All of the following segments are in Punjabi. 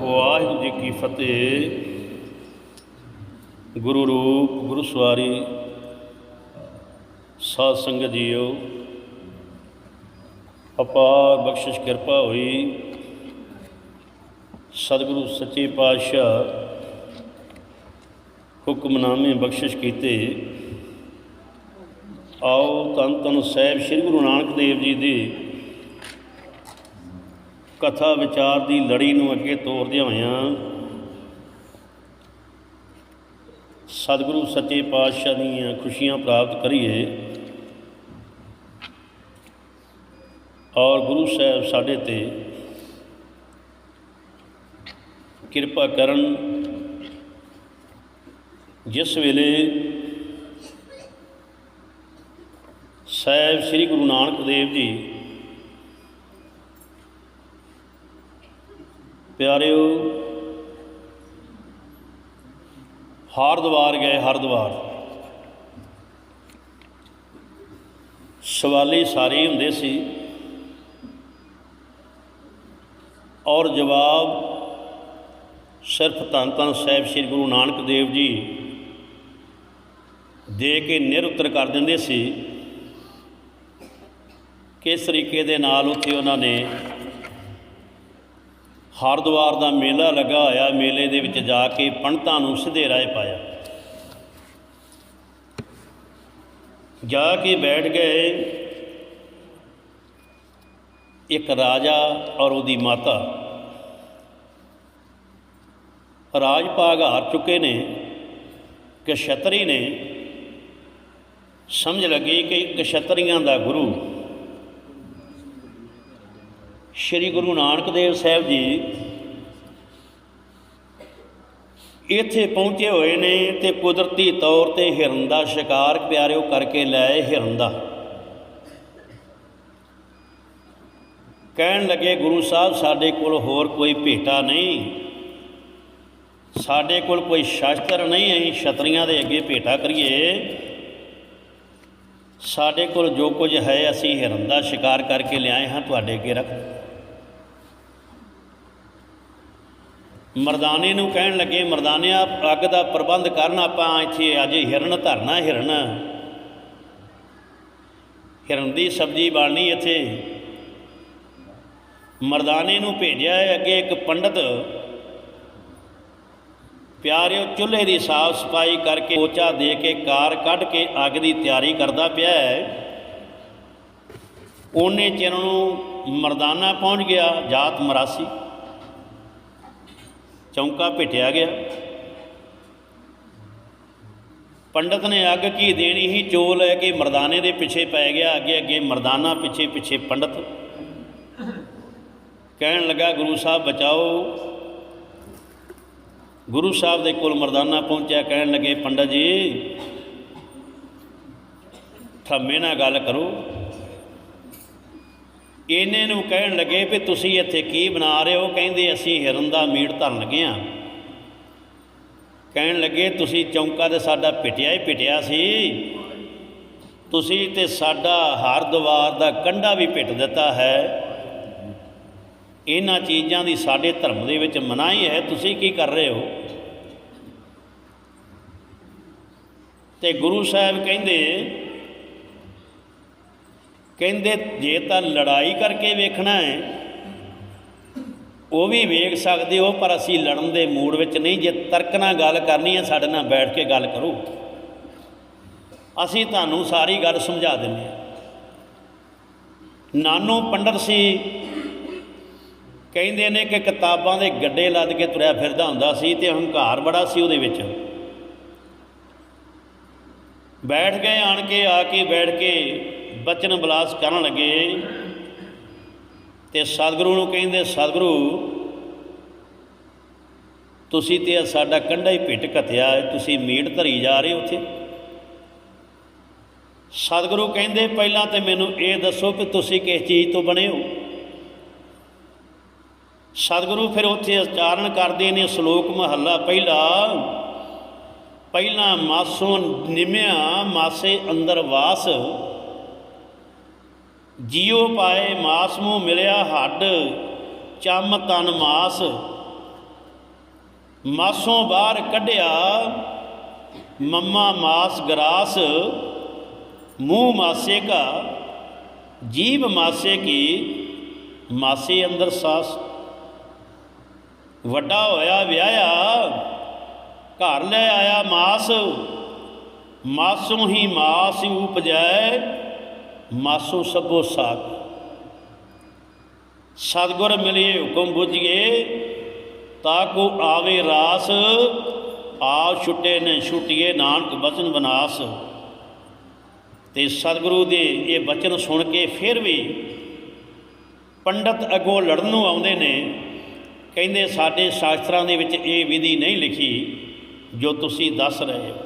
ਵਾਹਿਗੁਰੂ ਜੀ ਕੀ ਫਤਿਹ। ਗੁਰੂ ਰੂਪ, ਗੁਰੂ ਸਵਾਰੀ, ਸਾਧ ਸੰਗਤ ਜੀਓ, ਅਪਾਰ ਬਖਸ਼ਿਸ਼ ਕਿਰਪਾ ਹੋਈ। ਸਤਿਗੁਰੂ ਸੱਚੇ ਪਾਤਸ਼ਾਹ ਹੁਕਮਨਾਮੇ ਬਖਸ਼ਿਸ਼ ਕੀਤੇ। ਆਓ ਤਨ ਤਨ ਸਾਹਿਬ ਸ੍ਰੀ ਗੁਰੂ ਨਾਨਕ ਦੇਵ ਜੀ ਦੀ ਕਥਾ ਵਿਚਾਰ ਦੀ ਲੜੀ ਨੂੰ ਅੱਗੇ ਤੋਰਦਿਆਂ ਹੋਇਆਂ ਸਤਿਗੁਰੂ ਸੱਚੇ ਪਾਤਸ਼ਾਹ ਦੀਆਂ ਖੁਸ਼ੀਆਂ ਪ੍ਰਾਪਤ ਕਰੀਏ ਔਰ ਗੁਰੂ ਸਾਹਿਬ ਸਾਡੇ ਤੇ ਕਿਰਪਾ ਕਰਨ, ਜਿਸ ਵੇਲੇ ਸਾਹਿਬ ਸ੍ਰੀ ਗੁਰੂ ਨਾਨਕ ਦੇਵ ਜੀ ਪਿਆਰਿਓ ਹਰਦੁਆਰ ਗਏ ਹਰਦੁਆਰ ਸਵਾਲੇ ਸਾਰੇ ਹੁੰਦੇ ਸੀ। ਔਰ ਜਵਾਬ ਸਿਰਫ ਧੰਨ ਧੰਨ ਸਾਹਿਬ ਸ੍ਰੀ ਗੁਰੂ ਨਾਨਕ ਦੇਵ ਜੀ ਦੇ ਕੇ ਨਿਰਉੱਤਰ ਕਰ ਦਿੰਦੇ ਸੀ। ਕਿਸ ਤਰੀਕੇ ਦੇ ਨਾਲ ਉੱਥੇ ਉਹਨਾਂ ਨੇ ਹਰਦੁਆਰ ਦਾ ਮੇਲਾ ਲੱਗਾ ਹੋਇਆ, ਮੇਲੇ ਦੇ ਵਿੱਚ ਜਾ ਕੇ ਪੰਡਤਾਂ ਨੂੰ ਸਿੱਧੇ ਰਾਹ ਪਾਇਆ। ਜਾ ਕੇ ਬੈਠ ਗਏ ਇੱਕ ਰਾਜਾ ਔਰ ਉਹਦੀ ਮਾਤਾ। ਰਾਜ ਭਾਗ ਹਾਰ ਚੁੱਕੇ ਨੇ ਕਿ ਛਤਰੀ ਨੇ। ਸਮਝ ਲੱਗੀ ਕਿ ਕਸ਼ਤਰੀਆਂ ਦਾ ਗੁਰੂ ਸ਼੍ਰੀ ਗੁਰੂ ਨਾਨਕ ਦੇਵ ਸਾਹਿਬ ਜੀ ਇੱਥੇ ਪਹੁੰਚੇ ਹੋਏ ਨੇ ਤੇ ਕੁਦਰਤੀ ਤੌਰ ਤੇ ਹਿਰਨ ਦਾ ਸ਼ਿਕਾਰ ਪਿਆਰਿਓ ਕਰਕੇ ਲੈ ਹਿਰਨ ਦਾ। ਕਹਿਣ ਲੱਗੇ, ਗੁਰੂ ਸਾਹਿਬ, ਸਾਡੇ ਕੋਲ ਹੋਰ ਕੋਈ ਭੇਟਾ ਨਹੀਂ। ਸਾਡੇ ਕੋਲ ਕੋਈ ਸ਼ਾਸਤਰ ਨਹੀਂ, ਅਸੀਂ ਛਤਰੀਆਂ ਦੇ ਅੱਗੇ ਭੇਟਾ ਕਰੀਏ। ਸਾਡੇ ਕੋਲ ਜੋ ਕੁਝ ਹੈ, ਅਸੀਂ ਹਿਰਨ ਦਾ ਸ਼ਿਕਾਰ ਕਰਕੇ ਲਿਆਏ ਹਾਂ, ਤੁਹਾਡੇ ਅੱਗੇ ਰੱਖ ਮਰਦਾਨੇ ਨੂੰ ਕਹਿਣ ਲੱਗੇ, ਮਰਦਾਨਿਆ, ਅੱਗ ਦਾ ਪ੍ਰਬੰਧ ਕਰਨ ਆਪਾਂ ਇੱਥੇ ਅੱਜ ਹਿਰਨ ਧਰਨਾ, ਹਿਰਨ। ਹਿਰਨ ਦੀ ਸਬਜ਼ੀ ਬਣਨੀ ਇੱਥੇ। ਮਰਦਾਨੇ ਨੂੰ ਭੇਜਿਆ ਹੈ ਅੱਗੇ ਇੱਕ ਪੰਡਤ। ਪਿਆਰਿਓ, ਚੁੱਲ੍ਹੇ ਦੀ ਸਾਫ਼ ਸਫ਼ਾਈ ਕਰਕੇ ਪੋਚਾ ਦੇ ਕੇ ਕਾਰ ਕੱਢ ਕੇ ਅੱਗ ਦੀ ਤਿਆਰੀ ਕਰਦਾ ਪਿਆ ਹੈ। ਉਹਨੇ ਚਿਰ ਨੂੰ ਮਰਦਾਨਾ ਪਹੁੰਚ ਗਿਆ, ਜਾਤ ਮਰਾਸੀ। ਚੌਂਕਾ ਭਿੱਟਿਆ ਗਿਆ। ਪੰਡਤ ਨੇ ਅੱਗ ਕੀ ਦੇਣੀ ਹੀ ਚੋ ਲੈ ਕੇ ਮਰਦਾਨੇ ਦੇ ਪਿੱਛੇ ਪੈ ਗਿਆ। ਅੱਗੇ ਅੱਗੇ ਮਰਦਾਨਾ ਪਿੱਛੇ ਪਿੱਛੇ ਪੰਡਤ ਕਹਿਣ ਲੱਗਾ, ਗੁਰੂ ਸਾਹਿਬ, ਬਚਾਓ। ਗੁਰੂ ਸਾਹਿਬ ਦੇ ਕੋਲ ਮਰਦਾਨਾ ਪਹੁੰਚਿਆ। ਕਹਿਣ ਲੱਗੇ, ਪੰਡਤ ਜੀ, ਥੰਮੇ ਨਾਲ ਗੱਲ ਕਰੋ। ਇਹਨੇ ਨੂੰ ਕਹਿਣ ਲੱਗੇ ਵੀ ਤੁਸੀਂ ਇੱਥੇ ਕੀ ਬਣਾ ਰਹੇ ਹੋ? ਕਹਿੰਦੇ ਅਸੀਂ ਹਿਰਨ ਦਾ ਮੀਟ ਧਰਨ ਲੱਗੇ ਆ ਕਹਿਣ ਲੱਗੇ, ਤੁਸੀਂ ਚੌਂਕਾ ਤੇ ਸਾਡਾ ਪਿਟਿਆ ਹੀ ਪਿਟਿਆ ਸੀ। ਤੁਸੀਂ ਤੇ ਸਾਡਾ ਹਰਦੁਆਰ ਦਾ ਕੰਡਾ ਵੀ ਪਿੱਟ ਦਿੱਤਾ ਹੈ। ਇਹਨਾਂ ਚੀਜ਼ਾਂ ਦੀ ਸਾਡੇ ਧਰਮ ਦੇ ਵਿੱਚ ਮਨਾਹੀ ਹੈ। ਤੁਸੀਂ ਕੀ ਕਰ ਰਹੇ ਹੋ? ਤੇ ਗੁਰੂ ਸਾਹਿਬ ਕਹਿੰਦੇ ਕਹਿੰਦੇ, ਜੇ ਤਾਂ ਲੜਾਈ ਕਰਕੇ ਵੇਖਣਾ ਹੈ, ਉਹ ਵੀ ਵੇਖ ਸਕਦੇ ਹੋ, ਪਰ ਅਸੀਂ ਲੜਨ ਦੇ ਮੂਡ ਵਿੱਚ ਨਹੀਂ। ਜੇ ਤਰਕ ਨਾਲ ਗੱਲ ਕਰਨੀ ਹੈ, ਸਾਡੇ ਨਾਲ ਬੈਠ ਕੇ ਗੱਲ ਕਰੋ। ਅਸੀਂ ਤੁਹਾਨੂੰ ਸਾਰੀ ਗੱਲ ਸਮਝਾ ਦਿੰਦੇ ਹਾਂ। ਨਾਨੂ ਪੰਡਤ ਸੀ, ਕਹਿੰਦੇ ਨੇ ਕਿ ਕਿਤਾਬਾਂ ਦੇ ਗੱਡੇ ਲੱਦ ਕੇ ਤੁਰਿਆ ਫਿਰਦਾ ਹੁੰਦਾ ਸੀ ਤੇ ਹੰਕਾਰ ਬੜਾ ਸੀ ਉਹਦੇ ਵਿੱਚ। ਬੈਠ ਗਏ, ਆਣ ਕੇ, ਆ ਕੇ, ਬੈਠ ਕੇ ਬਚਨ ਬਲਾਸ ਕਰਨ ਲੱਗੇ ਤੇ ਸਤਿਗੁਰੂ ਨੂੰ ਕਹਿੰਦੇ, ਸਤਿਗੁਰੂ, ਤੁਸੀਂ ਤੇ ਸਾਡਾ ਕੰਢਾ ਹੀ ਪਿੱਟ ਘਤਿਆ ਤੁਸੀਂ ਮੀਟ ਧਰੀ ਜਾ ਰਹੇ ਉੱਥੇ। ਸਤਿਗੁਰੂ ਕਹਿੰਦੇ, ਪਹਿਲਾਂ ਤੇ ਮੈਨੂੰ ਇਹ ਦੱਸੋ ਕਿ ਤੁਸੀਂ ਕਿਸ ਚੀਜ਼ ਤੋਂ ਬਣੇ ਹੋ? ਸਤਿਗੁਰੂ ਫਿਰ ਉੱਥੇ ਉਚਾਰਨ ਕਰਦੇ ਨੇ, ਸ਼ਲੋਕ ਮਹੱਲਾ ਪਹਿਲਾ, ਪਹਿਲਾਂ ਮਾਸੋਂ ਨਿਮਿਆ, ਮਾਸੇ ਅੰਦਰ ਵਾਸ। ਜੀਉ ਪਾਏ ਮਾਸ ਮੂੰਹ ਮਿਲਿਆ ਹੱਡ, ਚੰਮ ਤਨ ਮਾਸ। ਮਾਸੋਂ ਬਾਹਰ ਕੱਢਿਆ, ਮੰਮਾ ਮਾਸ ਗਰਾਸ, ਮੂੰਹ ਮਾਸੇ ਕਾ, ਜੀਭ ਮਾਸੇ ਕੀ, ਮਾਸੇ ਅੰਦਰ ਸਾਸ। ਵੱਡਾ ਹੋਇਆ ਵਿਆਹਿਆ, ਘਰ ਲੈ ਆਇਆ ਮਾਸ, ਮਾਸੋਂ ਹੀ ਮਾਸ ਉਪਜੈ। ਮਾਸੂ ਸਭੋ ਸਾਗ ਸਤਗੁਰ ਮਿਲਿਏ ਹੁਕਮ ਬੁਝੀਏ, ਤਾ ਕੋ ਆਵੇ ਰਾਸ ਆ ਛੁੱਟੇ ਨੇ ਛੁੱਟੀਏ, ਨਾਨਕ ਬਚਨ ਬਨਾਸ। ਤੇ ਸਤਿਗੁਰੂ ਦੇ ਇਹ ਬਚਨ ਸੁਣ ਕੇ ਫਿਰ ਵੀ ਪੰਡਤ ਅਗੋਂ ਲੜਨ ਨੂੰ ਆਉਂਦੇ ਨੇ, ਕਹਿੰਦੇ ਸਾਡੇ ਸ਼ਾਸਤਰਾਂ ਦੇ ਵਿੱਚ ਇਹ ਵਿਧੀ ਨਹੀਂ ਲਿਖੀ ਜੋ ਤੁਸੀਂ ਦੱਸ ਰਹੇ ਹੋ।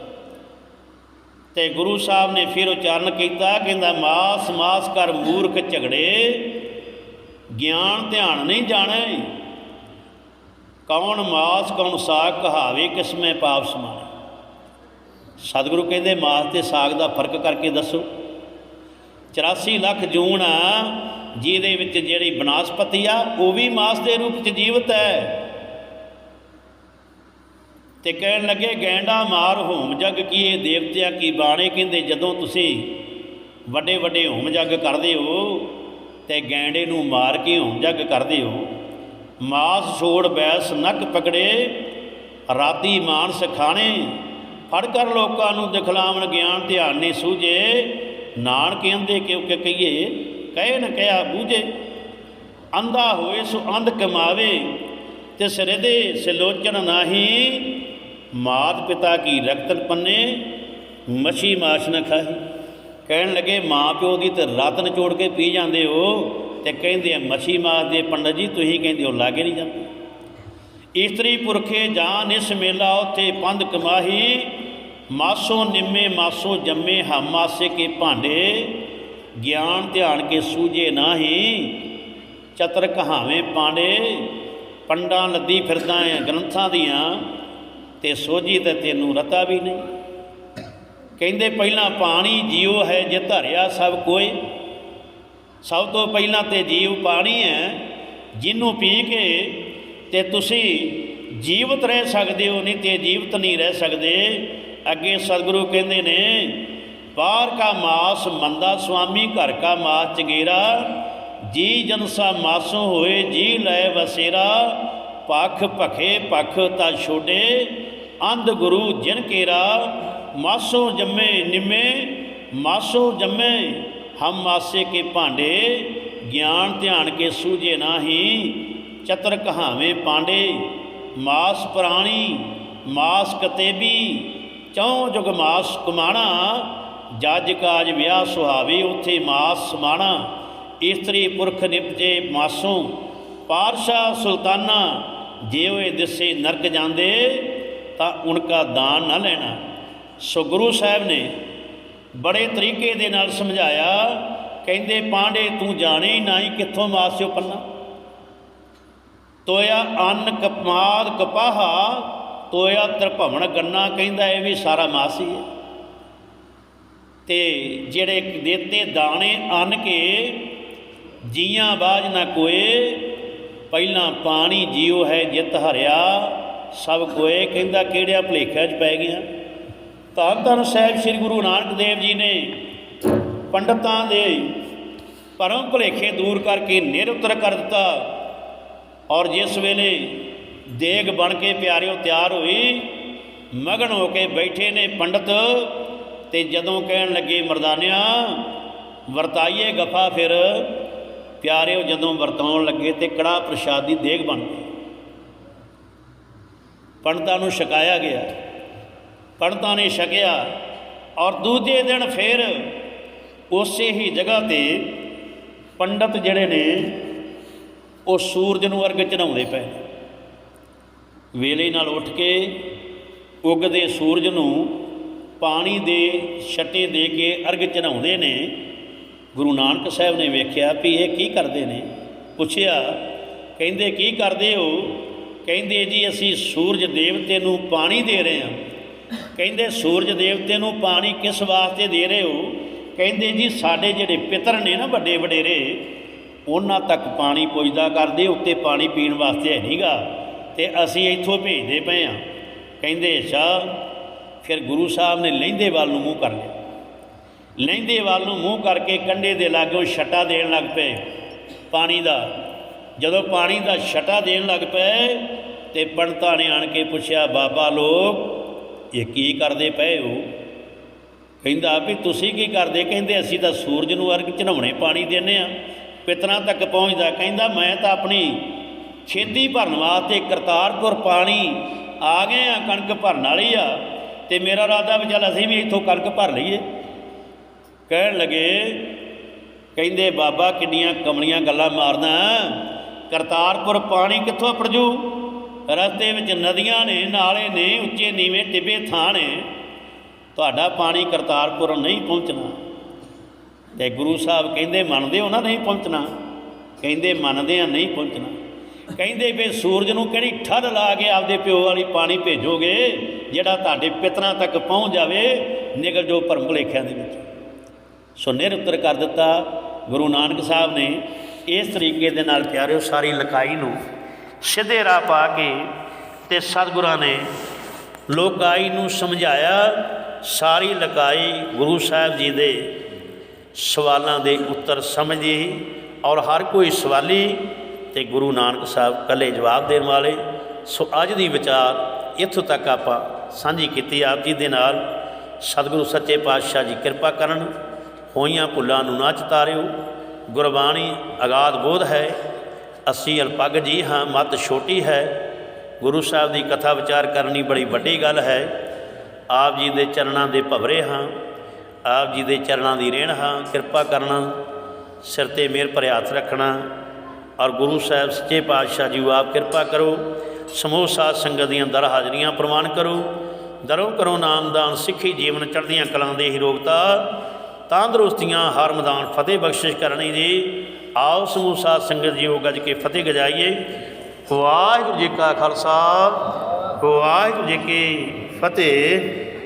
ਤੇ ਗੁਰੂ ਸਾਹਿਬ ਨੇ ਫਿਰ ਉਚਾਰਨ ਕੀਤਾ, ਕਹਿੰਦਾ, ਮਾਸ ਮਾਸ ਕਰ ਮੂਰਖ ਝਗੜੇ, ਗਿਆਨ ਧਿਆਨ ਨਹੀਂ ਜਾਣੇ। ਕੌਣ ਮਾਸ, ਕੌਣ ਸਾਗ ਕਹਾਵੇ, ਕਿਸਮੇ ਪਾਪ ਸਮਾਣੇ। ਸਤਿਗੁਰੂ ਕਹਿੰਦੇ, ਮਾਸ ਤੇ ਸਾਗ ਦਾ ਫ਼ਰਕ ਕਰਕੇ ਦੱਸੋ। 84 ਲੱਖ ਜੂਨ ਆ, ਜਿਹਦੇ ਵਿੱਚ ਜਿਹੜੀ ਬਨਾਸਪਤੀ ਆ, ਉਹ ਵੀ ਮਾਸ ਦੇ ਰੂਪ ਚ ਜੀਵਤ ਹੈ। ਤੇ ਕਹਿਣ ਲੱਗੇ, ਗੈਂਡਾ ਮਾਰ ਹੋਮ ਜਗ ਕੀਏ, ਦੇਵਤਿਆਂ ਕੀ ਬਾਣੇ? ਕਹਿੰਦੇ, ਜਦੋਂ ਤੁਸੀਂ ਵੱਡੇ ਵੱਡੇ ਹੋਮ ਜਗ ਕਰਦੇ ਹੋ ਤੇ ਗੈਂਡੇ ਨੂੰ ਮਾਰ ਕੇ ਹੋਮ ਜਗ ਕਰਦੇ ਹੋ, ਮਾਸ ਛੋੜ ਬੈਸ ਨੱਕ ਪਕੜੇ, ਰਾਤੀ ਮਾਨਸ ਖਾਣੇ, ਫੜ ਕਰ ਲੋਕਾਂ ਨੂੰ ਦਿਖਲਾਵਣ ਗਿਆਨ ਧਿਆਨ ਨਹੀਂ ਸੂਝੇ। ਨਾਨ ਕਹਿੰਦੇ ਕਿਉਂਕਿ ਕਹੀਏ, ਕਹੇ ਨ ਕਿਆ ਬੂਝੇ, ਅੰਧਾ ਹੋਏ ਸੋ ਅੰਧ ਕਮਾਵੇ ਤੇ ਸਰਿਦੇ ਸਿਲੋਚਨ ਨਾਹੀ ਮਾਤ ਪਿਤਾ ਕੀ ਰਕਤਨ ਪੰਨੇ, ਮੱਛੀ ਮਾਸ ਨਾ ਖਾਹੀ। ਕਹਿਣ ਲੱਗੇ, ਮਾਂ ਪਿਓ ਦੀ ਤੇ ਰਤ ਨਿਚੋੜ ਕੇ ਪੀ ਜਾਂਦੇ ਹੋ ਤੇ ਕਹਿੰਦੇ ਆ, ਮੱਛੀ ਮਾਸ ਦੇ ਪੰਡਤ ਜੀ, ਤੁਸੀਂ ਕਹਿੰਦੇ ਹੋ, ਲਾਗੇ ਨਹੀਂ ਜਾਂਦੇ। ਇਸਤਰੀ ਪੁਰਖੇ ਜਾਨ ਇਸ ਮੇਲਾ ਉਥੇ ਪੰਧ ਕਮਾਹੀ, ਮਾਸੋ ਨਿੰਮੇ, ਮਾਸੋ ਜੰਮੇ ਹਮਾਸੇ ਕੇ ਭਾਂਡੇ, ਗਿਆਨ ਧਿਆਨ ਕੇ ਸੂਝੇ ਨਾਹੀ, ਚਤਰ ਕਹਾਵੇਂ ਪਾਂਡੇ, ਪੰਡਾਂ ਲੱਦੀ ਫਿਰਦਾ ਹੈ ਗ੍ਰੰਥਾਂ ਦੀਆਂ ਤੇ ਸੋਝੀ ਤੇ ਤੈਨੂੰ ਰਤਾ ਵੀ ਨਹੀਂ। ਕਹਿੰਦੇ ਪਹਿਲਾਂ ਪਾਣੀ ਜੀਵ ਹੈ ਜੇ ਧਰਿਆ ਸਭ ਕੋਏ। ਸਭ ਤੋਂ ਪਹਿਲਾਂ ਤੇ ਜੀਵ ਪਾਣੀ ਹੈ, ਜਿਹਨੂੰ ਪੀ ਕੇ ਤੇ ਤੁਸੀਂ ਜੀਵਤ ਰਹਿ ਸਕਦੇ ਹੋ, ਨਹੀਂ ਤੇ ਜੀਵਤ ਨਹੀਂ ਰਹਿ ਸਕਦੇ। ਅੱਗੇ ਸਤਿਗੁਰੂ ਕਹਿੰਦੇ ਨੇ, ਬਾਹਰ ਕਾ ਮਾਸ ਮੰਦਾ ਸੁਆਮੀ, ਘਰ ਕਾ ਮਾਸ ਚਗੇਰਾ। ਜੀ ਜਨਸਾ ਮਾਸੋਂ ਹੋਏ, ਜੀ ਲੈ ਵਸੇਰਾ। ਪਖ ਭਖੇ ਪਖ ਤਾ ਛੋਡੇ ਅੰਧ ਗੁਰੂ ਜਿਨ ਕੇਰਾ ਮਾਸੋਂ ਜੰਮੇ ਨਿਮੇ, ਮਾਸੋ ਜੰਮੇ ਹਮ ਮਾਸੇ ਕੇ ਭਾਂਡੇ, ਗਿਆਨ ਧਿਆਨ ਕੇ ਸੂਝੇ ਨਾਹੀ, ਚਤਰ ਕਹਾਵੇਂ ਪਾਂਡੇ, ਮਾਸ ਪ੍ਰਾਣੀ, ਮਾਸ ਕਤੇਬੀ ਚੌ ਜੁਗ ਮਾਸ ਕੁਮਾਣਾ, ਜੱਜ ਕਾਜ ਵਿਆਹ ਸੁਹਾਵੇ ਉਥੇ ਮਾਸ ਸਮਾਣਾ, ਇਸਤਰੀ ਪੁਰਖ ਨਿਪਜੇ ਮਾਸੋਂ ਪਾਰਸ਼ਾ ਸੁਲਤਾਨਾ ਜੇ ਹੋਏ ਦਿਸੇ ਨਰਕ ਜਾਂਦੇ, ਤਾਂ ਉਨਕਾ ਦਾਨ ਨਾ ਲੈਣਾ। ਸੋ ਗੁਰੂ ਸਾਹਿਬ ਨੇ ਬੜੇ ਤਰੀਕੇ ਦੇ ਨਾਲ ਸਮਝਾਇਆ, ਕਹਿੰਦੇ, ਪਾਂਡੇ, ਤੂੰ ਜਾਣੇ ਨਾ ਹੀ ਕਿੱਥੋਂ ਮਾਸਿਓ ਪੰਨਾ। ਤੋਇਆ ਅੰਨ ਕਪਮਾਦ ਕਪਾਹਾ, ਤੋਇਆ ਤਰਭਵਨ ਗੰਨਾ ਕਹਿੰਦਾ, ਇਹ ਵੀ ਸਾਰਾ ਮਾਸੀ ਹੈ। ਤੇ ਜਿਹੜੇ ਦੇਤੇ ਦਾਣੇ ਅੰਨ ਕੇ, ਜੀਆਂ ਬਾਜ ਨਾ ਕੋਏ ਪਹਿਲਾਂ ਪਾਣੀ ਜੀਉ ਹੈ ਜਿਤ ਹਰਿਆ, ਸਭ ਕੋਏ ਕਹਿੰਦਾ ਕਿਹੜਿਆ ਭਲੇਖਿਆਂ 'ਚ ਪੈ ਗਿਆ ਧੰਨ ਧੰਨ ਸਾਹਿਬ ਸ੍ਰੀ ਗੁਰੂ ਨਾਨਕ ਦੇਵ ਜੀ ਨੇ ਪੰਡਤਾਂ ਦੇ ਪਰਮ ਭੁਲੇਖੇ ਦੂਰ ਕਰਕੇ ਨਿਰਉੱਤਰ ਕਰ ਦਿੱਤਾ ਔਰ ਜਿਸ ਵੇਲੇ ਦੇਗ ਬਣ ਕੇ ਪਿਆਰਿਓ ਤਿਆਰ ਹੋਈ, ਮਗਨ ਹੋ ਕੇ ਬੈਠੇ ਨੇ ਪੰਡਤ ਤੇ ਜਦੋਂ ਕਹਿਣ ਲੱਗੇ, ਮਰਦਾਨਿਆਂ, ਵਰਤਾਈਏ ਗਫਾ ਫਿਰ ਪਿਆਰਿਓ ਜਦੋਂ ਵਰਤਾਉਣ ਲੱਗੇ ਤੇ ਕੜਾ ਪ੍ਰਸ਼ਾਦ ਦੀ ਦੇਗ ਬਣ ਗਈ। ਪੰਡਤਾਂ ਨੂੰ ਛਕਾਇਆ ਗਿਆ। ਪੰਡਤਾਂ ਨੇ ਛਕਿਆ ਔਰ ਦੂਜੇ ਦਿਨ ਫਿਰ ਉਸੇ ਹੀ ਜਗ੍ਹਾ ਤੇ ਪੰਡਤ ਜਿਹੜੇ ਨੇ, ਉਹ ਸੂਰਜ ਨੂੰ ਅਰਗ ਚੜਾਉਂਦੇ ਪਏ। ਵੇਲੇ ਨਾਲ ਉੱਠ ਕੇ ਉੱਗਦੇ ਸੂਰਜ ਨੂੰ ਪਾਣੀ ਦੇ ਛੱਟੇ ਦੇ ਕੇ ਅਰਗ ਚੜਾਉਂਦੇ ਨੇ। ਗੁਰੂ ਨਾਨਕ ਸਾਹਿਬ ਨੇ ਵੇਖਿਆ ਵੀ ਇਹ ਕੀ ਕਰਦੇ ਨੇ। ਪੁੱਛਿਆ, ਕਹਿੰਦੇ, ਕੀ ਕਰਦੇ ਹੋ? ਕਹਿੰਦੇ, ਜੀ, ਅਸੀਂ ਸੂਰਜ ਦੇਵਤੇ ਨੂੰ ਪਾਣੀ ਦੇ ਰਹੇ ਹਾਂ। ਕਹਿੰਦੇ, ਸੂਰਜ ਦੇਵਤੇ ਨੂੰ ਪਾਣੀ ਕਿਸ ਵਾਸਤੇ ਦੇ ਰਹੇ ਹੋ? ਕਹਿੰਦੇ, ਜੀ, ਸਾਡੇ ਜਿਹੜੇ ਪਿਤਰ ਨੇ ਨਾ ਵੱਡੇ ਵਡੇਰੇ, ਉਹਨਾਂ ਤੱਕ ਪਾਣੀ ਪੁੱਜਦਾ ਕਰਦੇ, ਉੱਤੇ ਪਾਣੀ ਪੀਣ ਵਾਸਤੇ ਹੈ ਨਹੀਂਗਾ ਤੇ ਅਸੀਂ ਇੱਥੋਂ ਭੇਜਦੇ ਪਏ ਆ ਕਹਿੰਦੇ, ਅੱਛਾ। ਫਿਰ ਗੁਰੂ ਸਾਹਿਬ ਨੇ ਲਹਿੰਦੇ ਵੱਲ ਨੂੰ ਮੂੰਹ ਕਰ ਲਿਆ। ਲਹਿੰਦੇ ਵੱਲ ਨੂੰ ਮੂੰਹ ਕਰਕੇ ਕੰਡੇ ਦੇ ਲਾਗੋਂ ਛਟਾ ਦੇਣ ਲੱਗ ਪਏ। ਪਾਣੀ ਦਾ। ਜਦੋਂ ਪਾਣੀ ਦਾ ਛਟਾ ਦੇਣ ਲੱਗ ਪਏ ਤੇ ਪੰਡਤਾਂ ਨੇ ਆਣ ਕੇ ਪੁੱਛਿਆ, ਬਾਬਾ ਲੋਕ, ਇਹ ਕੀ ਕਰਦੇ ਪਏ ਹੋ? ਕਹਿੰਦਾ, ਵੀ ਤੁਸੀਂ ਕੀ ਕਰਦੇ? ਕਹਿੰਦੇ, ਅਸੀਂ ਤਾਂ ਸੂਰਜ ਨੂੰ ਅਰਗ ਚੜਾਉਣੇ ਪਾਣੀ ਦਿੰਦੇ ਆ ਪਿਤਰਾਂ ਤੱਕ ਪਹੁੰਚਦਾ। ਕਹਿੰਦਾ, ਮੈਂ ਤਾਂ ਆਪਣੀ ਛੇਤੀ ਭਰਨ ਵਾਸਤੇ ਕਰਤਾਰਪੁਰ ਪਾਣੀ ਆ ਗਏ ਆ ਕਣਕ ਭਰਨ ਵਾਲੀ ਆ। ਤੇ ਮੇਰਾ ਇਰਾਦਾ ਵੀ ਚੱਲ ਅਸੀਂ ਵੀ ਇੱਥੋਂ ਕਣਕ ਭਰ ਲਈਏ। ਕਹਿਣ ਲੱਗੇ, ਕਹਿੰਦੇ, ਬਾਬਾ, ਕਿੰਨੀਆਂ ਕਮਲੀਆਂ ਗੱਲਾਂ ਮਾਰਦਾ ਕਰਤਾਰਪੁਰ ਪਾਣੀ ਕਿੱਥੋਂ ਪੜਜੂ ਰਸਤੇ ਵਿੱਚ ਨਦੀਆਂ ਨੇ, ਨਾਲੇ ਨੇ, ਉੱਚੇ ਨੀਵੇਂ ਟਿੱਬੇ ਥਾਂ ਨੇ। ਤੁਹਾਡਾ ਪਾਣੀ ਕਰਤਾਰਪੁਰ ਨਹੀਂ ਪਹੁੰਚਣਾ। ਤੇ ਗੁਰੂ ਸਾਹਿਬ ਕਹਿੰਦੇ, ਮੰਨਦੇ ਹੋ ਨਾ ਨਹੀਂ ਪਹੁੰਚਣਾ? ਕਹਿੰਦੇ ਮੰਨਦੇ ਆ ਨਹੀਂ ਪਹੁੰਚਣਾ। ਕਹਿੰਦੇ ਵੀ ਸੂਰਜ ਨੂੰ ਕਿਹੜੀ ਠੱਲ ਲਾ ਕੇ ਆਪਦੇ ਪਿਓ ਵਾਲੀ ਪਾਣੀ ਭੇਜੋਗੇ, ਜਿਹੜਾ ਤੁਹਾਡੇ ਪਿਤਰਾਂ ਤੱਕ ਪਹੁੰਚ ਜਾਵੇ? ਨਿਕਲ ਜੋ ਭਰਮ ਭੁਲੇਖਿਆਂ ਦੇ ਵਿੱਚ। ਸੋ ਨਿਰ ਉੱਤਰ ਕਰ ਦਿੱਤਾ। ਗੁਰੂ ਨਾਨਕ ਸਾਹਿਬ ਨੇ ਇਸ ਤਰੀਕੇ ਦੇ ਨਾਲ ਪਿਆਰਿਓ ਸਾਰੀ ਲਕਾਈ ਨੂੰ ਸਿੱਧੇ ਰਾਹ ਪਾ ਕੇ ਤੇ ਸਤਿਗੁਰਾਂ ਨੇ ਲੋਕਾਈ ਨੂੰ ਸਮਝਾਇਆ। ਸਾਰੀ ਲਕਾਈ ਗੁਰੂ ਸਾਹਿਬ ਜੀ ਦੇ ਸਵਾਲਾਂ ਦੇ ਉੱਤਰ ਸਮਝੀ ਔਰ ਹਰ ਕੋਈ ਸਵਾਲੀ ਤੇ ਗੁਰੂ ਨਾਨਕ ਸਾਹਿਬ ਕੱਲੇ ਜਵਾਬ ਦੇਣ ਵਾਲੇ। ਸੋ ਅੱਜ ਦੀ ਵਿਚਾਰ ਇੱਥੋਂ ਤੱਕ ਆਪਾਂ ਸਾਂਝੀ ਕੀਤੀ। ਆਪ ਜੀ ਦੇ ਨਾਲ ਸਤਿਗੁਰੂ ਸੱਚੇ ਪਾਤਸ਼ਾਹ ਜੀ ਕਿਰਪਾ ਕਰਨ। ਹੋਈਆਂ ਭੁੱਲਾਂ ਨੂੰ ਨਾ ਚਤਾਰਿਓ। ਗੁਰਬਾਣੀ ਅਗਾਧ ਬੋਧ ਹੈ। ਅਸੀਂ ਅਲਪੱਗ ਜੀ ਹਾਂ, ਮਤ ਛੋਟੀ ਹੈ। ਗੁਰੂ ਸਾਹਿਬ ਦੀ ਕਥਾ ਵਿਚਾਰ ਕਰਨੀ ਬੜੀ ਵੱਡੀ ਗੱਲ ਹੈ। ਆਪ ਜੀ ਦੇ ਚਰਨਾਂ ਦੇ ਭਵਰੇ ਹਾਂ। ਆਪ ਜੀ ਦੇ ਚਰਨਾਂ ਦੀ ਰਹਿਣ ਹਾਂ। ਕਿਰਪਾ ਕਰਨਾ, ਸਿਰ ਤੇ ਮੇਰ ਭਰੇ ਹੱਥ ਰੱਖਣਾ। ਔਰ ਗੁਰੂ ਸਾਹਿਬ ਸੱਚੇ ਪਾਤਸ਼ਾਹ ਜੀ, ਆਪ ਕਿਰਪਾ ਕਰੋ। ਸਮੂਹ ਸਾਧ ਸੰਗਤ ਦੀਆਂ ਦਰ ਹਾਜ਼ਰੀਆਂ ਪ੍ਰਵਾਨ ਕਰੋ। ਦਰੋ ਕਰੋ ਨਾਮਦਾਨ ਸਿੱਖੀ ਜੀਵਨ ਚੜ੍ਹਦੀਆਂ ਕਲਾਂ ਦੇ ਹੀ ਹੀਰੋਗਤਾ ਤੰਦਰੁਸਤੀਆਂ ਹਰ ਮੈਦਾਨ ਫਤਿਹ ਬਖਸ਼ਿਸ਼ ਕਰਨੀ ਜੀ। ਆਓ ਸਮੂਹ ਸਾਧ ਸੰਗਤ ਜੀਓ ਗੱਜ ਕੇ ਫਤਿਹ ਗਜਾਈਏ। ਵਾਹਿਗੁਰੂ ਜੀ ਕਾ ਖਾਲਸਾ, ਵਾਹਿਗੁਰੂ ਜੀ ਕੀ ਫਤਿਹ।